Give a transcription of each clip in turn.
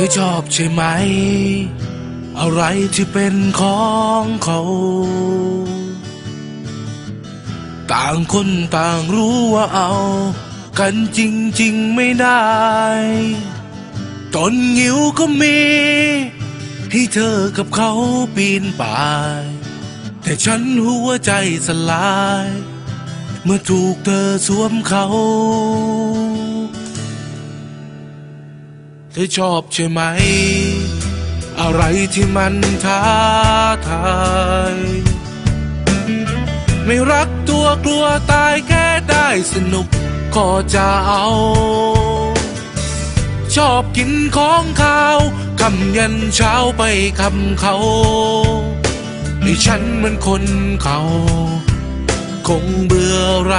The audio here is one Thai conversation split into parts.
ธอชอบใช่ไหม อะไรที่เป็นของเขา ต่างคนต่างรู้ว่าเอา กันจริงๆไม่ได้ต้นงิ้วก็มีให้เธอกับเขาปีนป่าย แต่ฉันหัวใจสลาย เมื่อถูกเธอสวมเขา เธอชอบใช่ไหม อะไรที่มันท้าทาย ไม่รักตัวกลัวตายแค่ได้สนุกก็จะเอา ชอบกินของข้าวคำยันเช้าไปคำเขาให้ฉันเหมันคนเขา คงเบื่อไร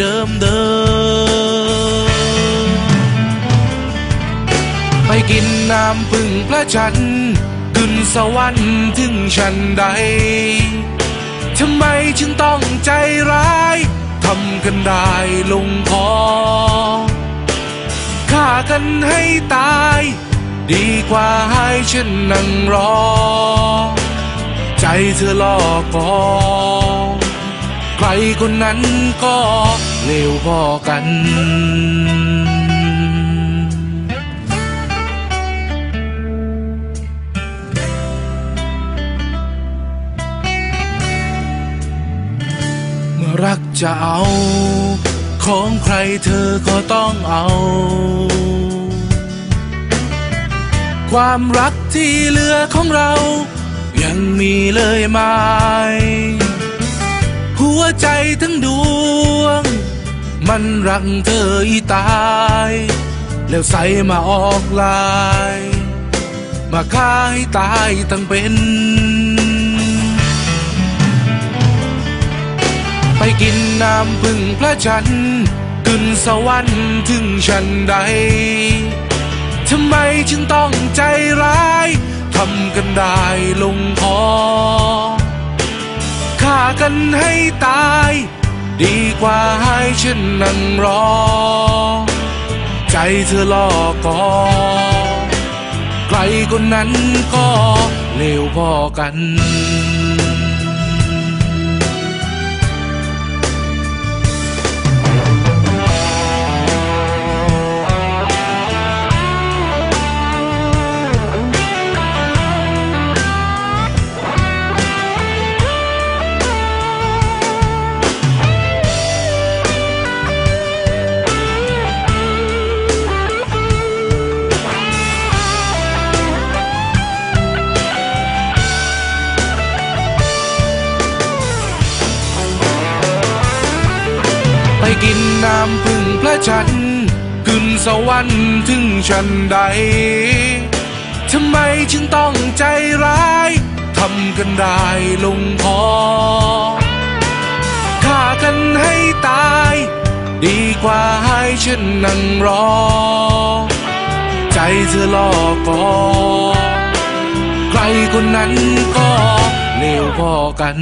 เดิมเดิม ไปกินน้ำพึ่งพระจันทร์ขึ้นสวรรค์ถึงฉันใด ทำไมจึงต้องใจร้าย ทำกันได้ลงคอฆ่ากันให้ตาย ดีกว่าให้ฉันนั่งรอ ใจเธอลอกกอใครคนนั้นก็เลวพอกัน รักจะเอา ของใครเธอก็ต้องเอา ความรักที่เหลือของเรา ยังมีเลยไหมหัวใจทั้งดวง มันรักเธออีตาย แล้วใส่มาออกลาย มาฆ่าให้ตายตั้งเป็น กินน้ำพึ่งพระจันทร์ขึ้นสวรรค์ถึงฉันใดทำไมจึงต้องใจร้ายทำกันได้ลงคอฆ่ากันให้ตาย ดีกว่าให้ฉันนั่งรอ ใจเธอลอกกอใครคนนั้นก็เลวพอกัน กินน้ำพึ่งพระจันทร์ขึ้นสวรรค์ถึงฉันใด ทำไมจึงต้องใจร้าย ทำกันได้ลงคอฆ่ากันให้ตาย ดีกว่าให้ฉันนั่งรอ ใจเธอลอกกอใครคนนั้นก็เลวพอกัน